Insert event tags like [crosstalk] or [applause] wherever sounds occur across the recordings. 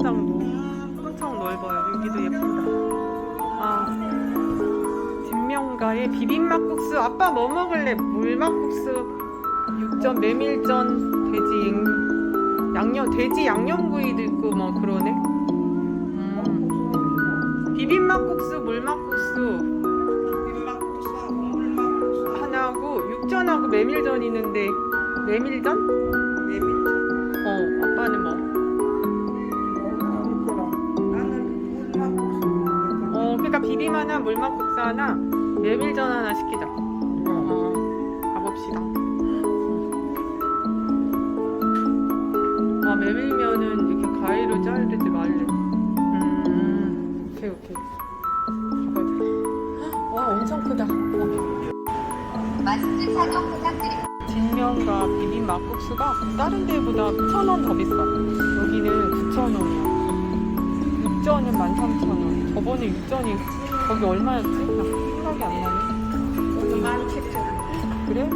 주차장도 엄청 넓어요. 여기도 예쁘다. 아, 진명가의 비빔막국수. 아빠 뭐 먹을래? 물막국수, 육전, 메밀전, 돼지 양- 양념, 돼지 양념구이도 있고 뭐 그러네. 음. 비빔막국수, 물막국수 하나하고 육전하고 메밀전 있는데 메밀전? 어, 아빠는 뭐? 하나, 물막국수 하나, 메밀전 하나 시키자. 어, 가봅시다. 아, 메밀면은 이렇게 가위로 자르지 말래. 음, 오케이, 오케이. 가보자. 와, 엄청 크다. 어. 마스크 착용 부탁드립니다. 진면과 비빔 막국수가 다른 데보다 천원더 비싸. 여기는 9천 원이야. 육전은 13,000원. 저번에 육전이 거기 얼마였지? 나 생각이 안 나네. 그래?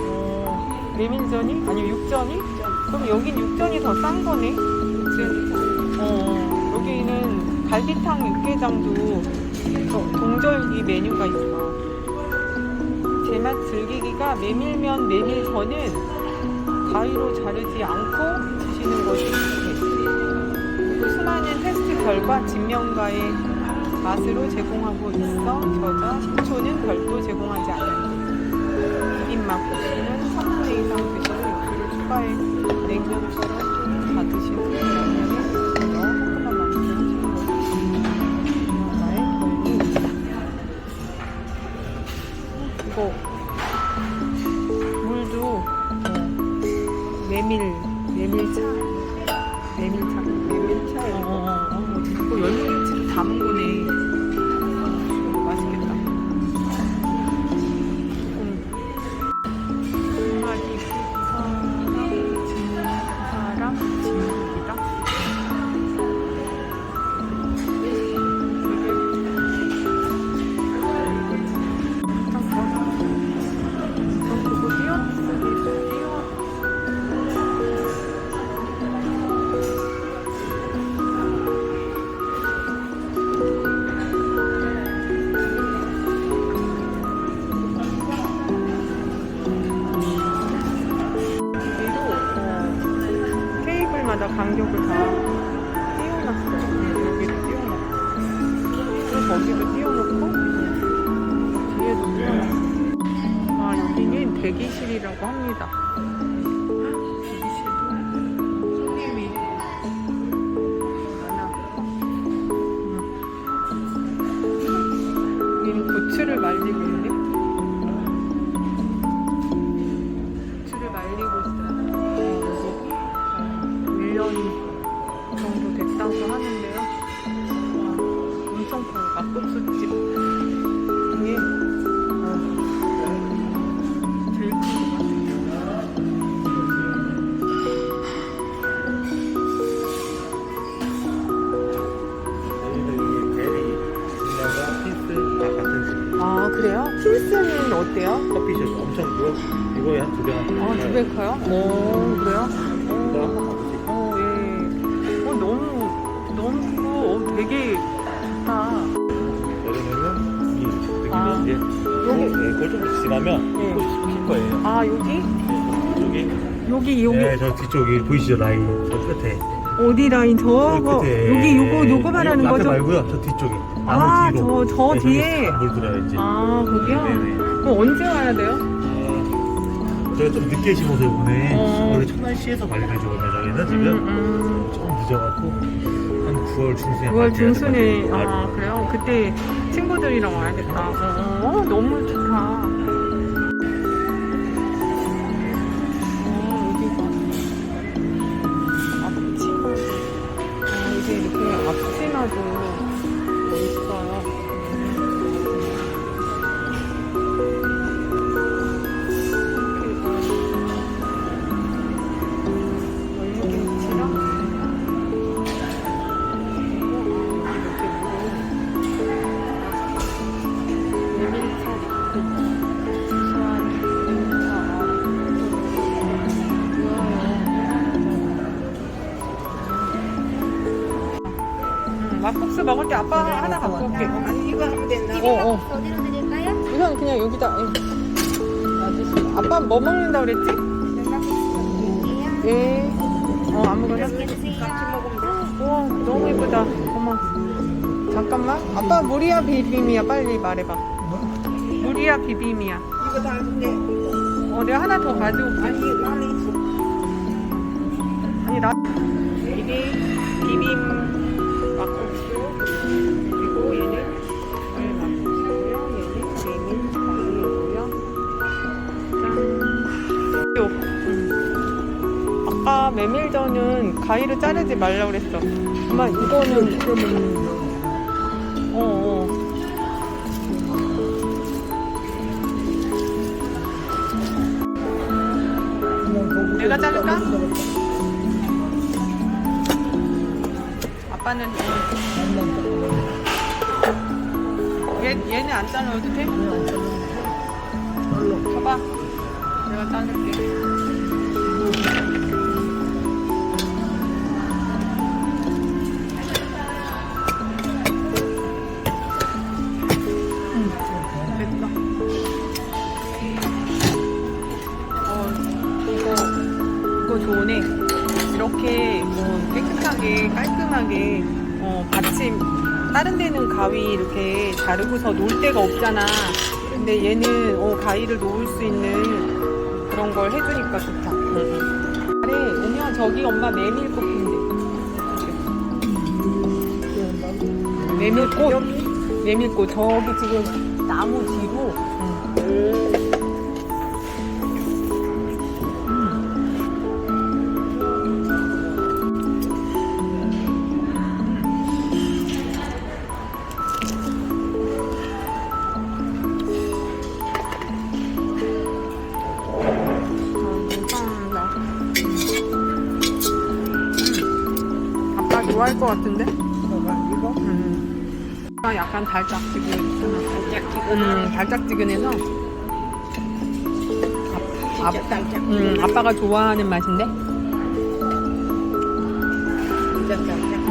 어, 메밀전이? 아니 육전이? 그럼 여긴 육전이 더 싼 거네? 어, 여기는 갈비탕 육개장도 저- 동절기 메뉴가 있어. 제맛 즐기기가 메밀면 메밀전은 가위로 자르지 않고 드시는 것이. 그리고 수많은 테스트 결과 진명과의 맛으로 제공하고 있어 겨자 식초는 별도 제공하지 않는다. 비빔막국수는 3분의 이상 드시고 육수를 추가해 냉면처럼 다 드시고 양념에 물도 어, 메밀 고추를 말리고 있네. 고 커피숍 엄청 이거 이거에 한 두배한 아, 두 배 커요? 오, 그래요? 이거 한번 가보세요 어, 예. 어, 너무, 너무 크고, 어, 되게 좋다. 여름에는 이 여기는 아, 이제 여기. 네, 그걸 좀 지나면 네. 꽃이 필 거예요 아, 여기? 여기 여기, 여기. 네, 저 뒤쪽이 보이시죠 라인 저 끝에 어디 라인 저거? 저 끝에 여기 요거, 요거 말하는 거죠? 말고요 저 뒤쪽에 아, 나무 뒤로 저, 저 네, 뒤에. 저기 물 들어요 이제 아, 거기요? 네네 그럼 언제 와야 돼요? 어, 저희가 좀 늦게 심어서 이번에 어. 원래 천안시에서 관리해주거든요 저희는 지금 음, 좀 늦어갖고 한 9월 중순에 9월 중순에, 아, 아, 그래요? 그때 친구들이랑 와야겠다. 어, 어, 너무 좋다. 어, 여기가 앞치마. 아, 이게 이렇게 앞치마도 먹을 때 아빠 하나 갖고 올게. 아니 이거 하면 된다. 어, 어. 어디로 드릴까요? 우선 그냥 여기다. 예. 놔주시고. 아빠 뭐 먹는다 그랬지? 드릴게요. 예. 어, 아무거나. 맛있게 드세요. 우와, 너무 예쁘다. 어머. 잠깐만. 아빠 무리야 비빔이야. 빨리 말해봐. 무리야 비빔이야. 이거 다 근데 어, 내가 하나 더 가져올게. 아니 나는 있어. 아니 나 이게 비빔 메밀전은 가위로 자르지 말라 그랬어 엄마 이거는 어, 어. 내가 자를까? 아빠는 얘, 얘는 안 잘라도 돼? 봐봐 내가 자를게 좋으네 이렇게 뭐 깨끗하게 깔끔하게 어, 받침 다른 데는 가위 이렇게 자르고서 놓을 데가 없잖아. 근데 얘는 어, 가위를 놓을 수 있는 그런 걸 해주니까 좋다. 아래 오면 저기 엄마 메밀 꽃 핀데 메밀꽃? 메밀꽃. 저기 지금 나무 뒤로. 감 것 같은데? 뭐가 이거? 음. 아, 약간 달짝지근하잖아. 음, 달짝지근해서. 아, 진짜 짱짱. 음, 아빠가 좋아하는 맛인데? 진짜 짱짱. 음,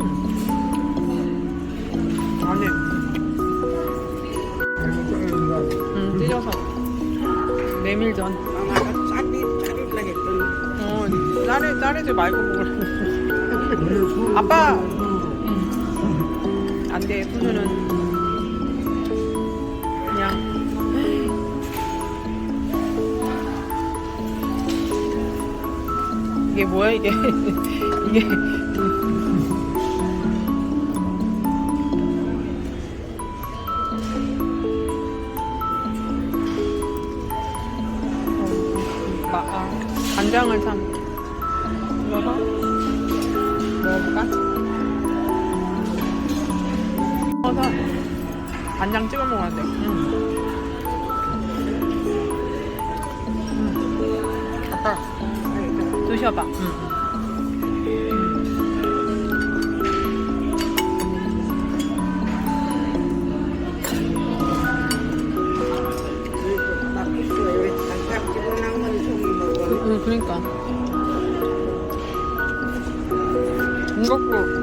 음. 아니, 음, 찢어서. 메밀전. 아마가 쌀이 자를라 했더니 어, 자르, 자르지 말고 먹으라. 아빠! 음. 안 돼, 훈우는. 그냥. 이게 뭐야, 이게. [laughs] 이게. 어, 마, 아, 간장을 참. 간장 찍어 먹어야 돼. 음. 음. 아빠 드셔봐. 음. 먹어. 응, 그러니까. 이것도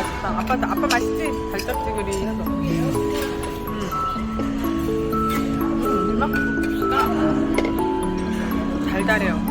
맛있다. 아빠, 아빠 맛있지? 달짝지근이 해서. 음. 음, 물막국수가 달달해요.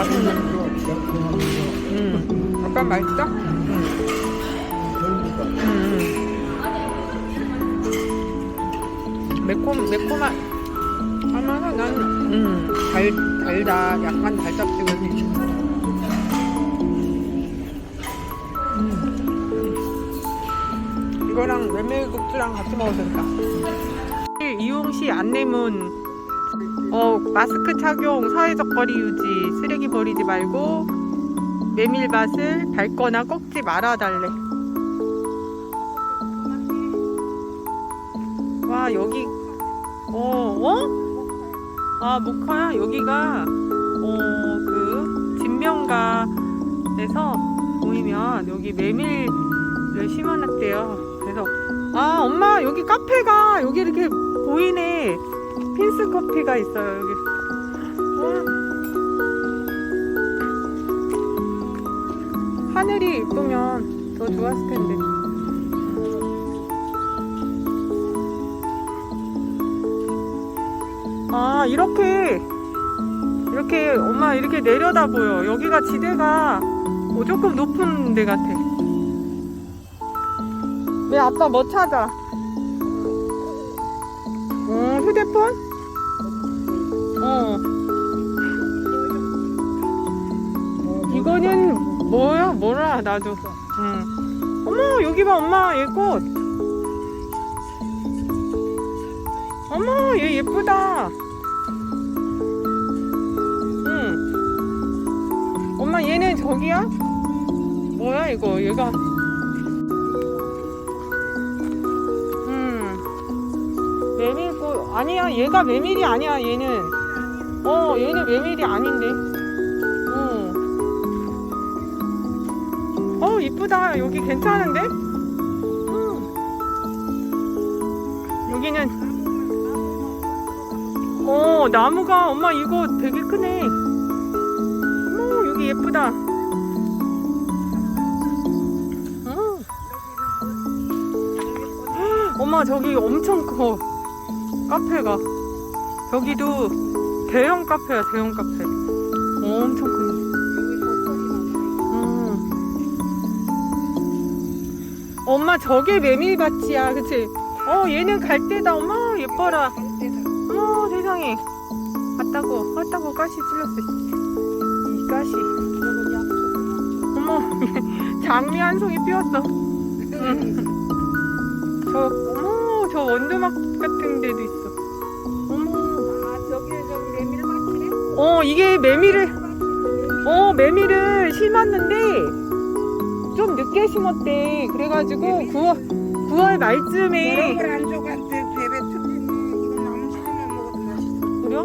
맛있네. 음. 아빠 맛있어? 음. 음. 음. 매콤, 매콤한, 하면은 나는 음, 달, 달다. 약간 달짝지근해. 음. 이거랑 메밀국수랑 같이 먹어도 된다. 이용 시 안내문. 어, 마스크 착용, 사회적 거리 유지, 버리지 말고 메밀밭을 밟거나 꺾지 말아달래. 와 여기 어 어? 아 목화야 여기가 어 그 진명가에서 보이면 여기 메밀을 심어놨대요. 그래서 아 엄마 여기 카페가 여기 이렇게 보이네. 핀스 커피가 있어요 여기. 와. 하늘이 이쁘면 더 좋았을 텐데. 아 이렇게 이렇게 엄마 이렇게 내려다 보여. 여기가 지대가 뭐 조금 높은 데 같아. 왜 아빠 뭐 찾아? 어 휴대폰? 어. 이거는 뭐야? 뭐라? 나도. 응. 어머 여기 봐 엄마. 얘꽃. 어머 얘 예쁘다. 응. 엄마 얘는 저기야? 뭐야 이거? 얘가. 음 메밀꽃. 아니야 얘가 메밀이 아니야 얘는. 어 얘는 메밀이 아닌데 어 이쁘다. 여기 괜찮은데? 음. 여기는 어 나무가 엄마 이거 되게 크네. 어머 여기 예쁘다. 엄마 저기 엄청 커. 카페가. 저기도 대형 카페야 대형 카페. 어, 엄청 크 엄마 저게 메밀밭이야. 그치? 어 얘는 갈대다. 엄마 예뻐라. 어머 세상에. 갔다고 갔다고 가시 찔렀어 이 가시. 어머 [laughs] 장미 한 송이 피었어. 응. 저 어머 저 원두막 같은 데도 있어. 어머. 아 저기 저기 메밀밭이네. 어 이게 메밀을 어 메밀을 심었는데 좀 늦게 심었대 그래가지고 9월 9월 말쯤에 베베. 이거 나무 먹어도 맛있어. 그래요?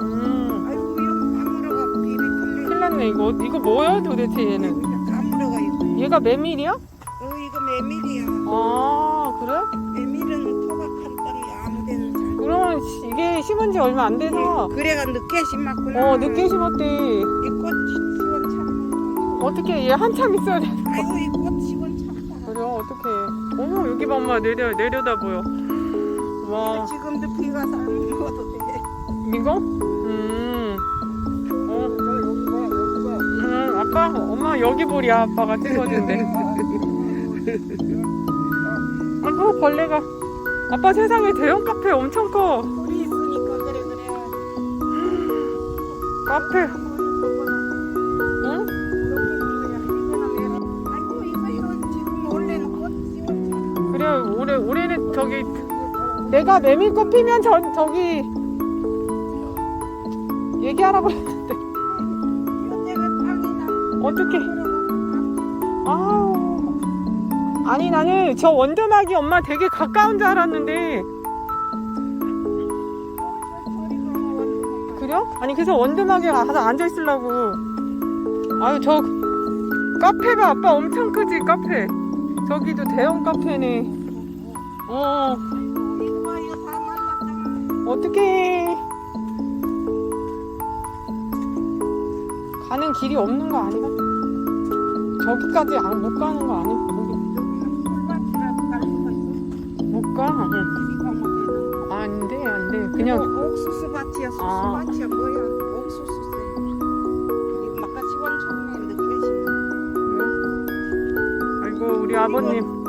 음 아이고 이거 가물어가 베베 틀려. 큰일 났네 이거 이거 뭐야 도대체 얘는 가물어가 이거. 얘가 메밀이야? 어 이거 메밀이야. 아 그래? 메밀은 토박한 땅에 아무데나 잘. 그러면 시- 이게 심은 지 얼마 안 돼서 그래가 늦게 심었구나. 어 늦게 심었대. 어떻게 얘 한참 있어야 돼 아이고 이꽃 시원찮다. 그래 어떡해 어머 여기 봐 엄마 내려 내려다 보여 와 지금도 비가 사면 먹어도 돼. 이거? 음. 어. 음, 아빠, 엄마 여기 보리야. 아빠가 찍어준대. [laughs] 아이고, 벌레가. 아빠 세상에 대형 카페 엄청 커. 우리 있으니까 그래 그래. 카페. 저기, 내가 메밀꽃 피면 전, 저기, 얘기하라고 했는데. 어떻게. 아우. 아니, 나는 저 원두막이 엄마 되게 가까운 줄 알았는데. 그래요? 아니 그래서 원두막에 가서 앉아 있으려고 아유 저 카페가 아빠 엄청 크지 카페 저기도 대형 카페네 어. 어떻게 가는 길이 없는 거 아니야? 저기까지 안, 못 가는 거 아니야? 못 가? 응. 집이 가면 안돼 안 돼 그냥 옥수수 밭이야 아. 수수 밭이야 뭐야 옥수수 아이고 우리 아버님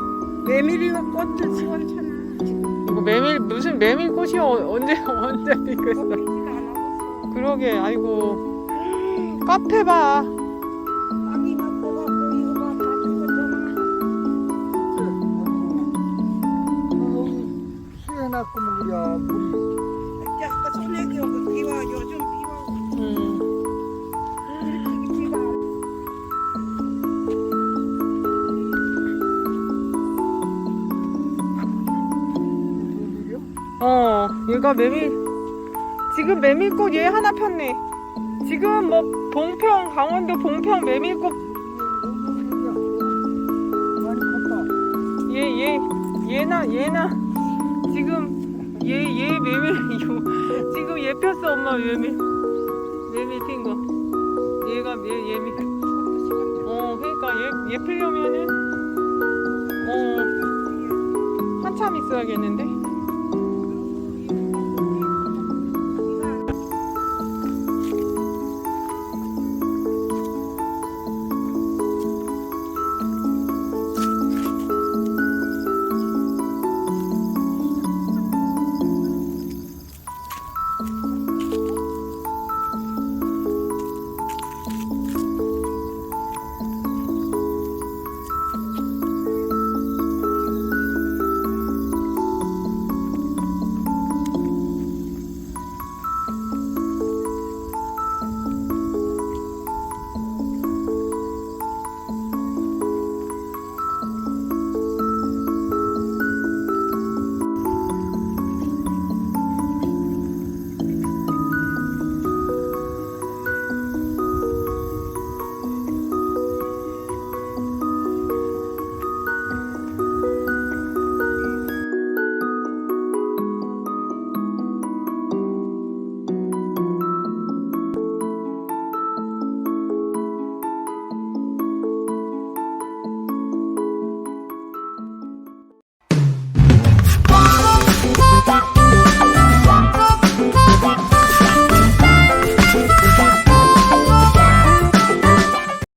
메밀이가 꽃도 시원찮아 이거 메밀 무슨 메밀꽃이 어- 언제 [laughs] 언제 피겠어? 그러게 아이고 카페 봐. 아기 갖고 갖고 이거 봐, 다 죽었잖아. 수해놨고 뭐 그래 물이 어, 얘가 메밀 지금 메밀꽃 얘 하나 폈네. 지금 뭐 봉평 강원도 봉평 메밀꽃 많이 컸다 얘얘 얘나 얘나 지금 얘 얘 메밀 이거 지금 얘 폈어 엄마 메밀 메밀 핀 거. 얘가 얘 얘밀. 어, 그러니까 얘얘 피려면은 어 한참 있어야겠는데.